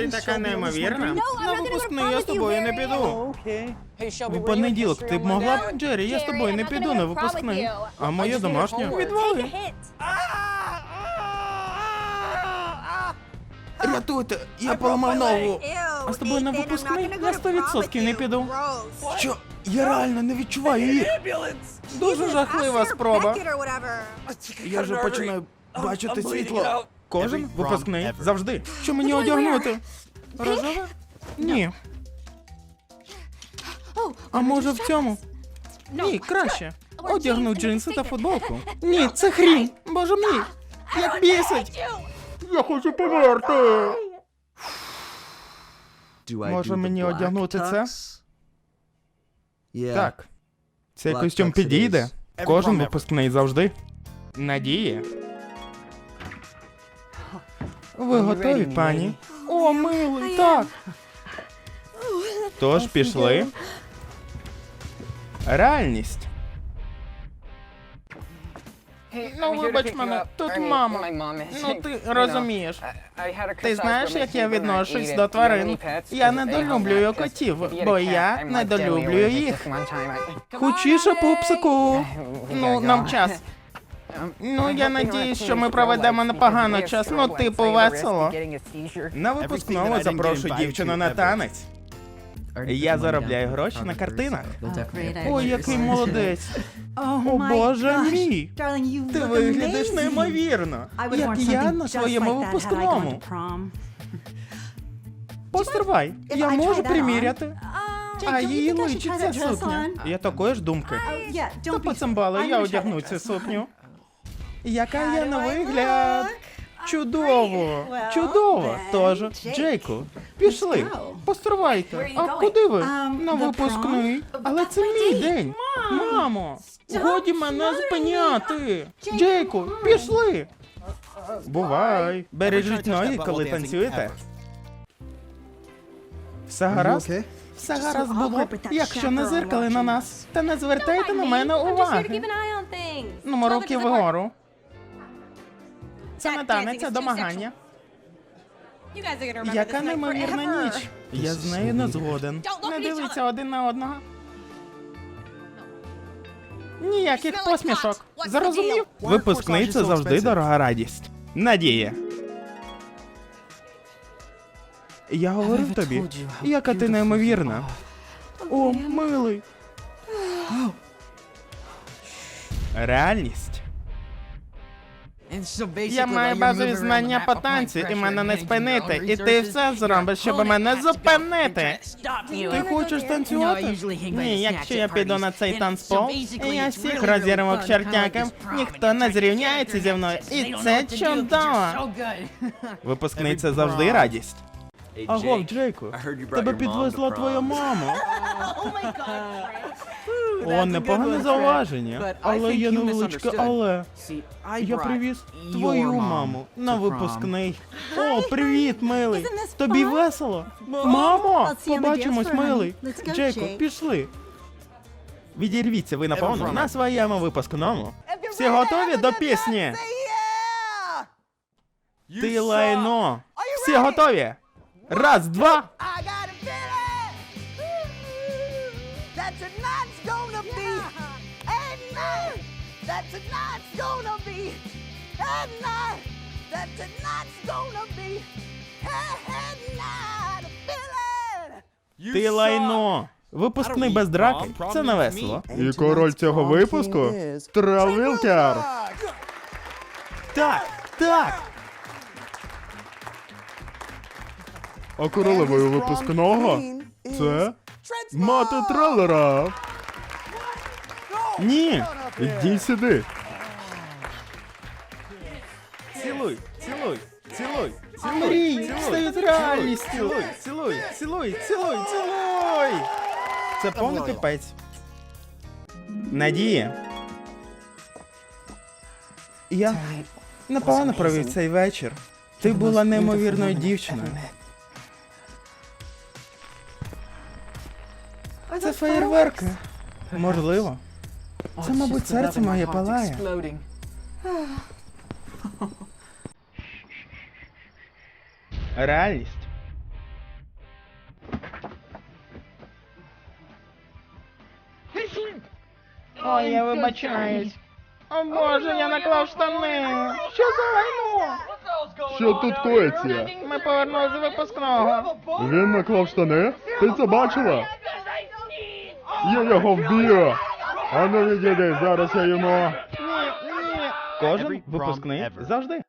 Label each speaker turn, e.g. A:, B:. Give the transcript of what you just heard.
A: Ти така неймовірна. На випускний я з тобою не піду.
B: В
A: В понеділок ти б могла б, Джері, я з тобою не піду на випускний. А моє домашнє відвали. Рятуйте, я поламав ногу. А з тобою на випускний на 100% не піду. Що? Я реально не відчуваю її. Дуже жахлива спроба. Я вже починаю бачити світло. Кожен випускний завжди. Що мені одягнути? Рожеве? Ні. А може в цьому? Ні, краще. Одягну джинси та футболку. Ні, це хрінь. Боже мій. Як бісить. Я хочу померти. Може мені одягнути це? Так. Цей костюм підійде. Кожен випускний завжди. Надія. Ви готові, пані? О, милий, так. Тож пішли. Реальність. Ну, вибач мене, тут мама. Ну, ти розумієш. Ти знаєш, як я відношусь до тварин? Я недолюблюю котів, бо я недолюблюю їх. Хучіше, пупсику. Ну, нам час. Ну, я надіюсь, що ми проведемо непогано час, ну, типу, весело. На випускному запрошую дівчину на танець. Я заробляю гроші на картинах. Ой, який молодець. О, боже мій. Ти виглядаєш неймовірно, як я на своєму випускному. Постривай, я можу приміряти. А їй личить ця сукня. Я такої ж думки. Та поцимбали, я одягну цю сукню. Яка я на вигляд? Чудово! Чудово! Тож, Джейку, пішли, постривайте. А куди ви? На випускний. Але це мій день. Мамо! Годі мене зупиняти! Джейку, пішли! Бувай! Бережіть ноги, коли танцюєте. Все гаразд? Все гаразд було, якщо не зиркали на нас. Та не звертайте на мене уваги. Ну, руки вгору. Танець, це домагання. Яка неймовірна ніч. Я з нею не згоден. Не дивіться один на одного. Ніяких посмішок. Зрозумів? Випускний це завжди дорога радість. Надія. Я говорив тобі, яка ти неймовірна. О, милий. Реальність. Я маю базові знання по танцю, і мене не спинити. І ти все зробиш, щоб мене зупинити. Ти хочеш танцювати? Ні, якщо я піду на цей танцпол, я всіх розірву к чертякам, ніхто не зрівняється зі мною. І це чудово. Випускний це завжди радість. Аго, Джейку, тебе підвезла твоя мама. О, непогане зауваження. Але є невеличке але. Я привіз твою маму на випускний. О, привіт, милий. Тобі весело? Мамо, побачимось, милий. Джейку, пішли. Відірвіться ви наповну на своєму випускному. Всі готові до пісні? Ти лайно. Всі готові? Раз, два.
C: That tonight's gonna be a night. That tonight's gonna be a night. That tonight's gonna be a night. A feeling.
A: Ти лайно. Випускний без драки. Це не весело. І король цього випуску Трел Вілкер. Так, так. А королевою випускного це мати трелера. Ні, йди сюди. Цілуй, цілуй, цілуй, цілуй. Стає реальністю. Цілуй, цілуй, цілуй, цілуй, цілуй. Це повний пипець. Надія. Я непогано провів цей вечір. Ти була неймовірною дівчиною. Це феєрверки. Можливо. Це, мабуть, серце моє палає. Реальність. О, я вибачаюсь. О боже, я наклав штани. Що за лайно?
B: Що тут коїться?
A: Ми повернулися з випускного.
B: Він наклав штани? Ти це бачила? Я його вб'ю! А ну відійди, зараз я йому.
A: Кожен випускний завжди.